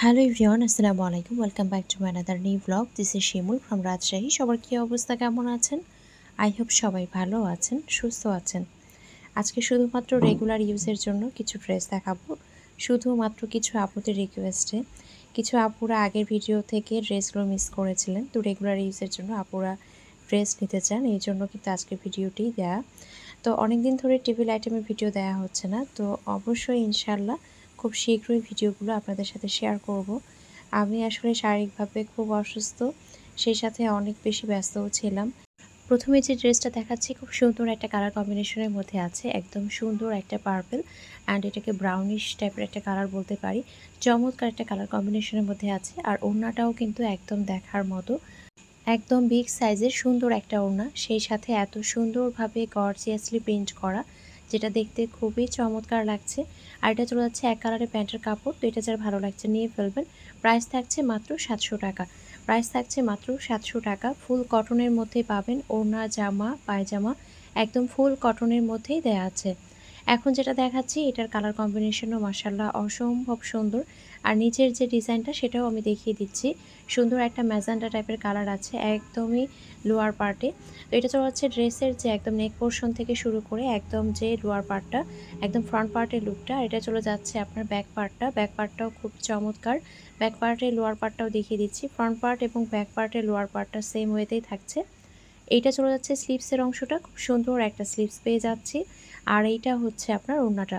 Hello everyone, আসসালামু আলাইকুম। Welcome back to my another new blog this is Shimul from Rajshahi সবার কী অবস্থা, কেমন আছেন? আই হোপ সবাই ভালো আছেন, সুস্থ আছেন। আজকে শুধুমাত্র রেগুলার ইউজের জন্য কিছু ড্রেস দেখাবো। শুধুমাত্র কিছু আপুদের রিকোয়েস্টে কিছু আপুরা আগের ভিডিও থেকে ড্রেসগুলো মিস করেছিলেন, তো রেগুলার ইউজের জন্য আপুরা ড্রেস নিতে চান, এই জন্য কিন্তু আজকে ভিডিওটি দেয়া। তো অনেক দিন ধরে টেবিল আইটেমের ভিডিও দেওয়া হচ্ছে না, তো অবশ্যই ইনশাল্লাহ খুব শীঘ্রই ভিডিওগুলো আপনাদের সাথে শেয়ার করব। আমি আসলে শারীরিকভাবে খুব অসুস্থ, সেই সাথে অনেক বেশি ব্যস্তও ছিলাম। প্রথমে যে ড্রেসটা দেখাচ্ছি খুব সুন্দর একটা কালার কম্বিনেশনের মধ্যে আছে, একদম সুন্দর একটা পার্পল অ্যান্ড এটাকে ব্রাউনিশ টাইপের একটা কালার বলতে পারি। চমৎকার একটা কালার কম্বিনেশনের মধ্যে আছে আর ওড়নাটাও কিন্তু একদম দেখার মতো। একদম বিগ সাইজের সুন্দর একটা ওড়না, সেই সাথে এত সুন্দরভাবে গর্জিয়াসলি প্রিন্ট করা। যেটা দেখতে খুবই চমৎকার লাগছে। আর এটা চলে যাচ্ছে এক কালারের প্যান্টের কাপড়, তো এটা যার ভালো লাগছে নিয়ে ফেলবেন। প্রাইস থাকছে মাত্র সাতশো টাকা। প্রাইস থাকছে মাত্র সাতশো টাকা। ফুল কটনের মধ্যে পাবেন ওড়না, জামা, পায়জামা, একদম ফুল কটনের মধ্যেই দেয়া আছে। এখন যেটা দেখাচ্ছি, এটার কালার কম্বিনেশনও মাসাল্লাহ অসম্ভব সুন্দর। আর নিচের যে ডিজাইনটা সেটাও আমি দেখিয়ে দিচ্ছি। সুন্দর একটা ম্যাজান্ডা টাইপের কালার আছে একদমই লোয়ার পার্টে। তো এটা চলে হচ্ছে ড্রেসের যে একদম নেক পোর্শন থেকে শুরু করে একদম যে লোয়ার পার্টটা, একদম ফ্রন্ট পার্টের লুকটা। এটা চলে যাচ্ছে আপনার ব্যাক পার্টটা। ব্যাক পার্টটাও খুব চমৎকার। ব্যাক পার্টের লোয়ার পার্টটাও দেখিয়ে দিচ্ছি। ফ্রন্ট পার্ট এবং ব্যাক পার্টের লোয়ার পার্টটা সেম ওয়েতেই থাকছে। এইটা চলে যাচ্ছে স্লিপসের অংশটা। খুব সুন্দর একটা স্লিপস পেয়ে যাচ্ছি। আর এইটা হচ্ছে আপনার ওড়নাটা।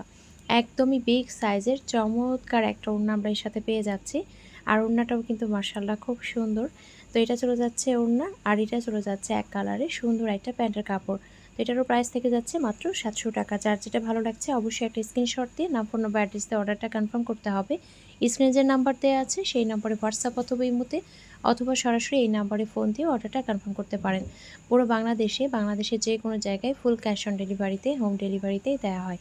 একদমই বিগ সাইজের চমৎকার একটা ওড়না আমরা এর সাথে পেয়ে যাচ্ছি। আর ওড়নাটাও কিন্তু মার্শাল্লাহ খুব সুন্দর। তো এটা চলে যাচ্ছে ওড়না, আর এটা চলে যাচ্ছে এক কালারে সুন্দর একটা প্যান্টের কাপড়। তো এটারও প্রাইস থেকে যাচ্ছে মাত্র সাতশো টাকা। যার যেটা ভালো লাগছে অবশ্যই একটা স্ক্রিনশট দিয়ে নাম ফোন নম্বর অ্যাড্রেস দিয়ে অর্ডারটা কনফার্ম করতে হবে। স্ক্রিনে যে নাম্বার দেওয়া আছে, সেই নাম্বারে হোয়াটসঅ্যাপ অথবা ইমোতে অথবা সরাসরি এই নাম্বারে ফোন দিয়ে অর্ডারটা কনফার্ম করতে পারেন। পুরো বাংলাদেশে, বাংলাদেশের যে কোনো জায়গায় ফুল ক্যাশ অন ডেলিভারিতে হোম ডেলিভারিতেই দেওয়া হয়।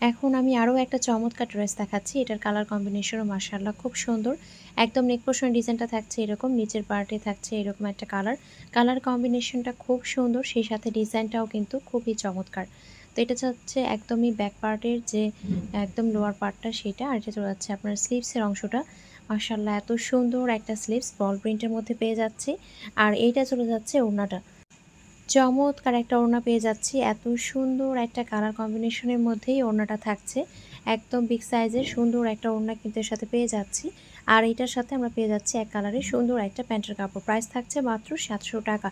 এখন আমি আরও একটা চমৎকার ড্রেস দেখাচ্ছি। এটার কালার কম্বিনেশনও মার্শাল্লাহ খুব সুন্দর। একদম নেক ডিজাইনটা থাকছে এরকম, নিচের পার্টে থাকছে এরকম একটা কালার কালার কম্বিনেশনটা খুব সুন্দর, সেই সাথে ডিজাইনটাও কিন্তু খুবই চমৎকার। তো এটা হচ্ছে একদমই ব্যাক পার্টের যে একদম লোয়ার পার্টটা সেটা, আর এটা চলে যাচ্ছে আপনার স্লিভসের অংশটা। মার্শাল্লাহ এত সুন্দর একটা স্লিভস বল প্রিন্টের মধ্যে পেয়ে যাচ্ছি। আর এইটা চলে যাচ্ছে ওড়নাটা। চমৎকার একটা ওড়না পেয়ে যাচ্ছি। এত সুন্দর একটা কালার কম্বিনেশনের মধ্যেই ওড়নাটা থাকছে। একদম বিগ সাইজের সুন্দর একটা ওড়না কিন্তু এর সাথে পেয়ে যাচ্ছি। আর এটার সাথে আমরা পেয়ে যাচ্ছি এক কালারের সুন্দর একটা প্যান্টের কাপড়। প্রাইস থাকছে মাত্র সাতশো টাকা।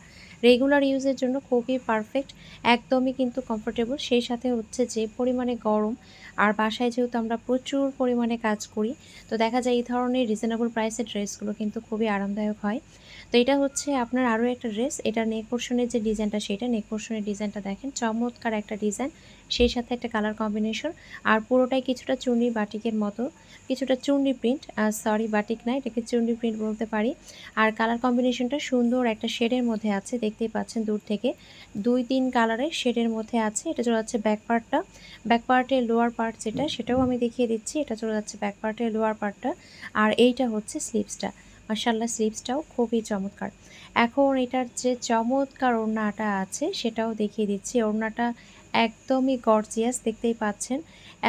রেগুলার ইউজের জন্য খুবই পারফেক্ট একদমই কিন্তু কমফোর্টেবল সেই সাথে হচ্ছে যে পরিমাণে গরম, আর বাসায় যেহেতু আমরা প্রচুর পরিমাণে কাজ করি, তো দেখা যায় এই ধরনের রিজনেবল প্রাইসের ড্রেসগুলো কিন্তু খুবই আরামদায়ক হয়। তো এটা হচ্ছে আপনার আরও একটা ড্রেস এটা নেক পোর্শনের যে ডিজাইনটা সেটা নেক পোর্শনের ডিজাইনটা দেখেন। চমৎকার একটা ডিজাইন সেই সাথে একটা কালার কম্বিনেশন আর পুরোটাই কিছুটা চুন্ডি বাটিকের মতো, কিছুটা চুন্ডি প্রিন্ট সরি বাটিক না, এটাকে চুন্ডি প্রিন্ট বলতে পারি। আর কালার কম্বিনেশনটা সুন্দর একটা শেডের মধ্যে আছে, দেখতেই পাচ্ছেন দূর থেকে। দুই তিন কালারের শেডের মধ্যে আছে, এটা চলে যাচ্ছে ব্যাক পার্টটা ব্যাক পার্টের লোয়ার পার্ট যেটা, সেটাও আমি দেখিয়ে দিচ্ছি, এটা চলে যাচ্ছে ব্যাক পার্টের লোয়ার পার্টটা আর এইটা হচ্ছে স্লিপসটা মার্শাল্লাহ স্লিপসটাও খুবই চমৎকার। এখন এটার যে চমৎকার ওড়নাটা আছে, সেটাও দেখিয়ে দিচ্ছি। ওড়নাটা একদমই গর্জিয়াস, দেখতেই পাচ্ছেন।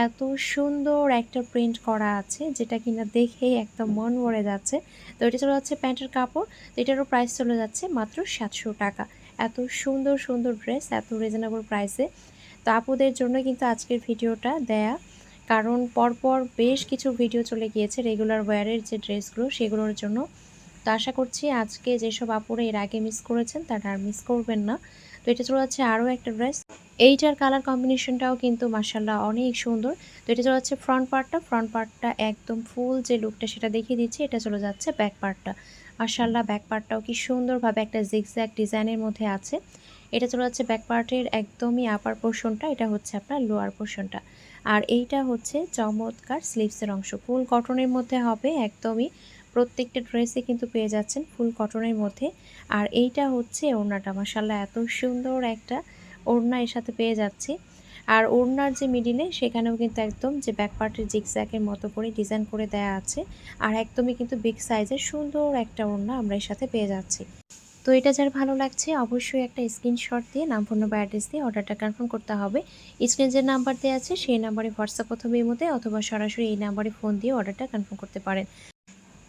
এত সুন্দর একটা প্রিন্ট করা আছে, যেটা কিনা দেখেই একদম মন ভরে যাচ্ছে। তো এটা চলে যাচ্ছে প্যান্টের কাপড়। তো এটারও প্রাইস চলে যাচ্ছে মাত্র সাতশো টাকা। এত সুন্দর সুন্দর ড্রেস এত রিজনেবল প্রাইসে তো আপুদের জন্য কিন্তু আজকের ভিডিওটা দেয়া। কারণ পরপর বেশ কিছু ভিডিও চলে গিয়েছে রেগুলার ওয়্যারের যে ড্রেসগুলো সেগুলোর জন্য। তো আশা করছি আজকে যেসব আপুরা এর আগে মিস করেছেন, তারা আর মিস করবেন না। তো এটা চলে যাচ্ছে আরও একটা ড্রেস এইটার কালার কম্বিনেশনটাও কিন্তু মার্শাল্লাহ অনেক সুন্দর। তো এটা চলে যাচ্ছে ফ্রন্ট পার্টটা ফ্রন্ট পার্টটা একদম ফুল যে লুকটা সেটা দেখিয়ে দিচ্ছি, এটা চলে যাচ্ছে ব্যাক পার্টটা মার্শাল্লাহ ব্যাক পার্টটাও কি সুন্দরভাবে একটা জিগজ্যাক ডিজাইনের মধ্যে আছে। এটা চলে যাচ্ছে ব্যাক পার্টের একদমই আপার পোর্শনটা এটা হচ্ছে আপনার লোয়ার পোর্শনটা আর এইটা হচ্ছে চমৎকার স্লিভসের অংশ। ফুল কটনের মধ্যে হবে একদমই, প্রত্যেকটা ড্রেসে কিন্তু পেয়ে যাচ্ছেন ফুল কটনের মধ্যে। আর এইটা হচ্ছে ওড়নাটা মাসাল্লাহ এত সুন্দর একটা ওড়না এর সাথে পেয়ে যাচ্ছি। আর ওড়নার যে মিডিলে সেখানেও কিন্তু একদম যে ব্যাক পার্টের জিগজ্যাকের মতো করে ডিজাইন করে দেয়া আছে। আর একদমই কিন্তু বিগ সাইজের সুন্দর একটা ওড়না আমরা এর সাথে পেয়ে যাচ্ছি। তো এটা যার ভালো লাগছে, অবশ্যই একটা স্ক্রিনশট দিয়ে নাম ফোন নম্বর অ্যাড্রেস দিয়ে অর্ডারটা কনফার্ম করতে হবে। স্ক্রিন যে নাম্বার দেওয়া আছে, সেই নাম্বারে হোয়াটসঅ্যাপ অথবা মধ্যে অথবা সরাসরি এই নাম্বারে ফোন দিয়ে অর্ডারটা কনফার্ম করতে পারেন।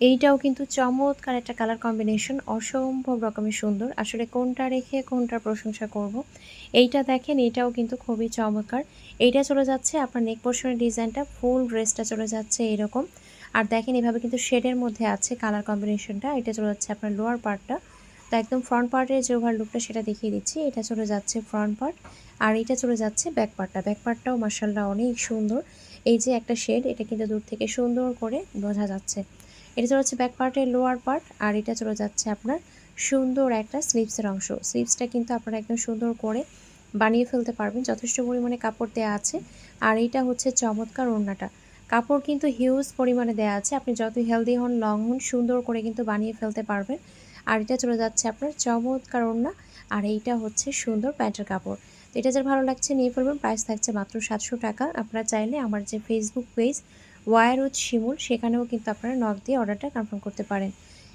এইটাও কিন্তু চমৎকার একটা কালার কম্বিনেশন অসম্ভব রকমের সুন্দর। আসলে কোনটা রেখে কোনটার প্রশংসা করব। এইটা দেখেন, এটাও কিন্তু খুবই চমৎকার। এইটা চলে যাচ্ছে আপনার নেক পোর্শনের ডিজাইনটা ফুল ড্রেসটা চলে যাচ্ছে এরকম। আর দেখেন, এভাবে কিন্তু শেডের মধ্যে আছে কালার কম্বিনেশনটা এটা চলে যাচ্ছে আপনার লোয়ার পার্টটা তো একদম ফ্রন্ট পার্টের যে ওভার লুকটা সেটা দেখিয়ে দিচ্ছি। এটা চলে যাচ্ছে ফ্রন্ট পার্ট আর এটা চলে যাচ্ছে ব্যাক পার্টটা ব্যাক পার্টটাও মার্শাল্লাহ অনেক সুন্দর। এই যে একটা শেড এটা কিন্তু দূর থেকে সুন্দর করে বোঝা যাচ্ছে। এটা চলে যাচ্ছে ব্যাক পার্টের লোয়ার পার্ট আর এটা চলে যাচ্ছে আপনার সুন্দর একটা স্লিভসের অংশ। স্লিভসটা কিন্তু আপনারা একদম সুন্দর করে বানিয়ে ফেলতে পারবেন। যথেষ্ট পরিমাণে কাপড় দেওয়া আছে। আর এইটা হচ্ছে চমৎকার ওড়নাটা। কাপড় কিন্তু হিউজ পরিমাণে দেওয়া আছে। আপনি যত হেলদি হন লং হন, সুন্দর করে কিন্তু বানিয়ে ফেলতে পারবেন। আর এটা চলে যাচ্ছে আপনার চমৎকার ওড়না, আর এইটা হচ্ছে সুন্দর প্যান্টের কাপড়। তো এটা যার ভালো লাগছে নিয়ে ফেলবেন প্রাইস থাকছে মাত্র সাতশো টাকা। আপনারা চাইলে আমার যে Facebook page war with Shimul সেখানেও কিন্তু আপনারা নক দিয়ে অর্ডারটা কনফার্ম করতে পারেন।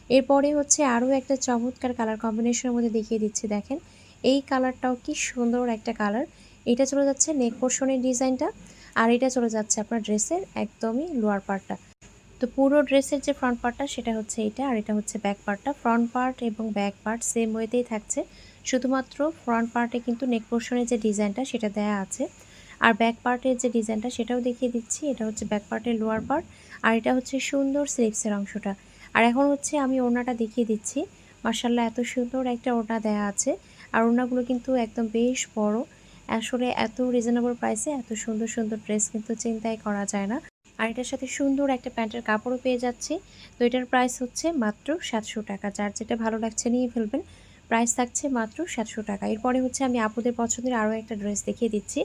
এরপরে হচ্ছে আরও একটা চমৎকার কালার কম্বিনেশনের মধ্যে দেখিয়ে দিচ্ছি, দেখেন। এই কালারটাও কি সুন্দর একটা কালার এটা চলে যাচ্ছে নেক পোর্শনের ডিজাইনটা আর এটা চলে যাচ্ছে আপনার ড্রেসের একদমই লোয়ার পার্টটা তো পুরো ড্রেসের যে ফ্রন্ট পার্টটা সেটা হচ্ছে এটা আর এটা হচ্ছে ব্যাক পার্টটা ফ্রন্ট পার্ট এবং ব্যাক পার্ট সেম ওয়েতেই থাকছে। শুধুমাত্র ফ্রন্ট পার্টে কিন্তু নেক পোর্শনের যে ডিজাইনটা সেটা দেয়া আছে। আর ব্যাক পার্টের যে ডিজাইনটা সেটাও দেখিয়ে দিচ্ছি। এটা হচ্ছে ব্যাক পার্টের লোয়ার পার্ট আর এটা হচ্ছে সুন্দর স্লিপসের অংশটা। আর এখন হচ্ছে আমি ওড়নাটা দেখিয়ে দিচ্ছি। মার্শাল্লাহ এত সুন্দর একটা ওড়না দেয়া আছে। আর ওড়নাগুলো কিন্তু একদম বেশ বড়। আসলে এত রিজনেবল প্রাইসে এত সুন্দর সুন্দর ড্রেস কিন্তু চিন্তাই করা যায় না। আর এটার সাথে সুন্দর একটা প্যান্টের কাপড়ও পেয়ে যাচ্ছি। তো এটার প্রাইস হচ্ছে মাত্র সাতশো টাকা। যার যেটা ভালো লাগছে নিয়ে ফেলবেন প্রাইস থাকছে মাত্র সাতশো টাকা। এরপরে হচ্ছে আমি আপুদের পছন্দের আরও একটা ড্রেস দেখিয়ে দিচ্ছি।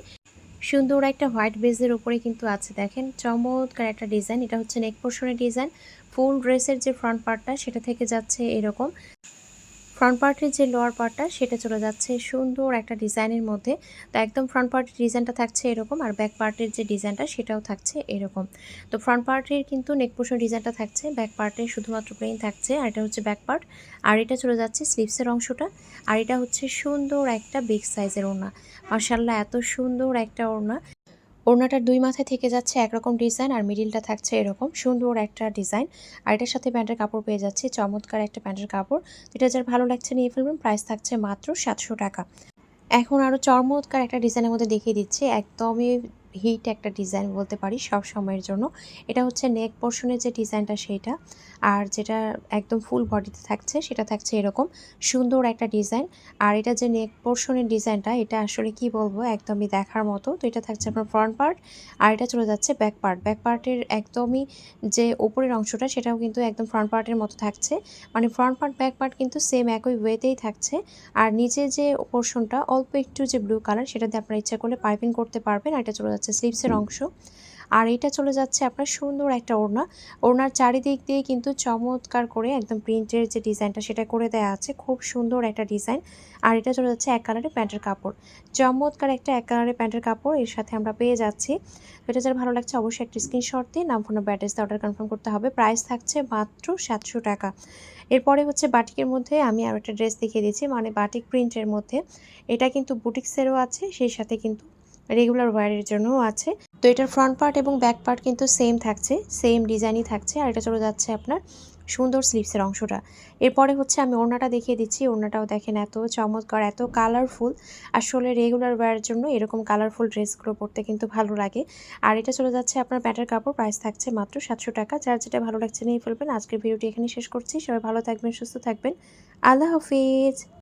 সুন্দর একটা হোয়াইট বেজের উপরে কিন্তু আছে। দেখেন চমৎকার একটা ডিজাইন এটা হচ্ছে নেক পোর্শনের ডিজাইন ফুল ড্রেসের যে ফ্রন্ট পার্টটা সেটা থেকে যাচ্ছে এরকম। ফ্রন্ট পার্টের যে লোয়ার পার্টটা সেটা চলে যাচ্ছে সুন্দর একটা ডিজাইনের মধ্যে। তো একদম ফ্রন্ট পার্টের ডিজাইনটা থাকছে এরকম আর ব্যাক পার্টের যে ডিজাইনটা সেটাও থাকছে এরকম। তো ফ্রন্ট পার্টের কিন্তু নেক ডিজাইনটা থাকছে ব্যাক পার্টে শুধুমাত্র প্লেন থাকছে আর এটা হচ্ছে ব্যাক পার্ট আর এটা চলে যাচ্ছে স্লিভসের অংশটা আর এটা হচ্ছে সুন্দর একটা বিগ সাইজের ওড়না। মার্শাল্লাহ এত সুন্দর একটা ওড়না। ওড়নাটার দুই মাথায় থেকে যাচ্ছে, একরকম ডিজাইন আর মিডিলটা থাকছে এরকম। সুন্দর একটা ডিজাইন আর এটার সাথে প্যান্টের কাপড় পেয়ে যাচ্ছে। চমৎকার একটা প্যান্টের কাপড়। এটা যার ভালো লাগছে নিয়ে ফেলবেন। প্রাইস থাকছে মাত্র সাতশো টাকা। এখন আরও চমৎকার একটা ডিজাইনের মধ্যে দেখিয়ে দিচ্ছে। একদমই হিট একটা ডিজাইন বলতে পারি সব সময়ের জন্য। এটা হচ্ছে নেক পোর্শনের যে ডিজাইনটা সেটা আর যেটা একদম ফুল বডিতে থাকছে, সেটা থাকছে এরকম সুন্দর একটা ডিজাইন। আর এটা যে নেক পোর্শনের ডিজাইনটা, এটা আসলে কি বলব, একদমই দেখার মতো। তো এটা থাকছে আপনার ফ্রন্ট পার্ট আর এটা চলে যাচ্ছে ব্যাক পার্ট ব্যাক পার্টের একদমই যে উপরের অংশটা, সেটাও কিন্তু একদম ফ্রন্ট পার্টের মতো থাকছে। মানে ফ্রন্ট পার্ট ব্যাক পার্ট কিন্তু সেম একই ওয়েতেই থাকছে। আর নিচে যে পোর্শনটা অল্প একটু যে ব্লু কালার সেটা দিয়ে আপনারা ইচ্ছা করলে পাইপিং করতে পারবেন, আর এটা চলে যাচ্ছে স্লিভসের অংশ। আর এটা চলে যাচ্ছে আপনার সুন্দর একটা ওড়না। ওড়নার চারিদিক দিয়ে কিন্তু চমৎকার করে একদম প্রিন্টের যে ডিজাইনটা সেটা করে দেওয়া আছে। খুব সুন্দর একটা ডিজাইন। আর এটা চলে যাচ্ছে এক কালারের প্যান্টের কাপড়। চমৎকার একটা এক কালারের প্যান্টের কাপড় এর সাথে আমরা পেয়ে যাচ্ছি। এটা যারা ভালো লাগছে অবশ্যই একটা স্ক্রিনশট দিয়ে নাম ফোন ব্যাটারিজ অর্ডার কনফার্ম করতে হবে। প্রাইস থাকছে মাত্র সাতশো টাকা। এরপরে হচ্ছে বাটিকের মধ্যে আমি আর একটা ড্রেস দেখিয়ে দিয়েছি মানে বাটিক প্রিন্টের মধ্যে। এটা কিন্তু বুটিক্সেরও আছে। সেই সাথে কিন্তু রেগুলার ওয়ারের জন্যও আছে। তো এটার ফ্রন্ট পার্ট এবং ব্যাক পার্ট কিন্তু সেম থাকছে সেম ডিজাইনই থাকছে, আর এটা চলে যাচ্ছে আপনার সুন্দর স্লিভসের অংশটা। এরপরে হচ্ছে আমি ওড়নাটা দেখিয়ে দিচ্ছি, ওড়নাটাও দেখেন এত চমৎকার, এত কালারফুল আসলে রেগুলার ওয়ারের জন্য এরকম কালারফুল ড্রেসগুলো পরতে কিন্তু ভালো লাগে। আর এটা চলে যাচ্ছে আপনার প্যান্টের কাপড় প্রাইস থাকছে মাত্র সাতশো টাকা। যার যেটা ভালো লাগছে নিয়ে ফেলবেন। আজকের ভিডিওটি এখানে শেষ করছি। সবাই ভালো থাকবেন, সুস্থ থাকবেন। আল্লাহ হাফিজ।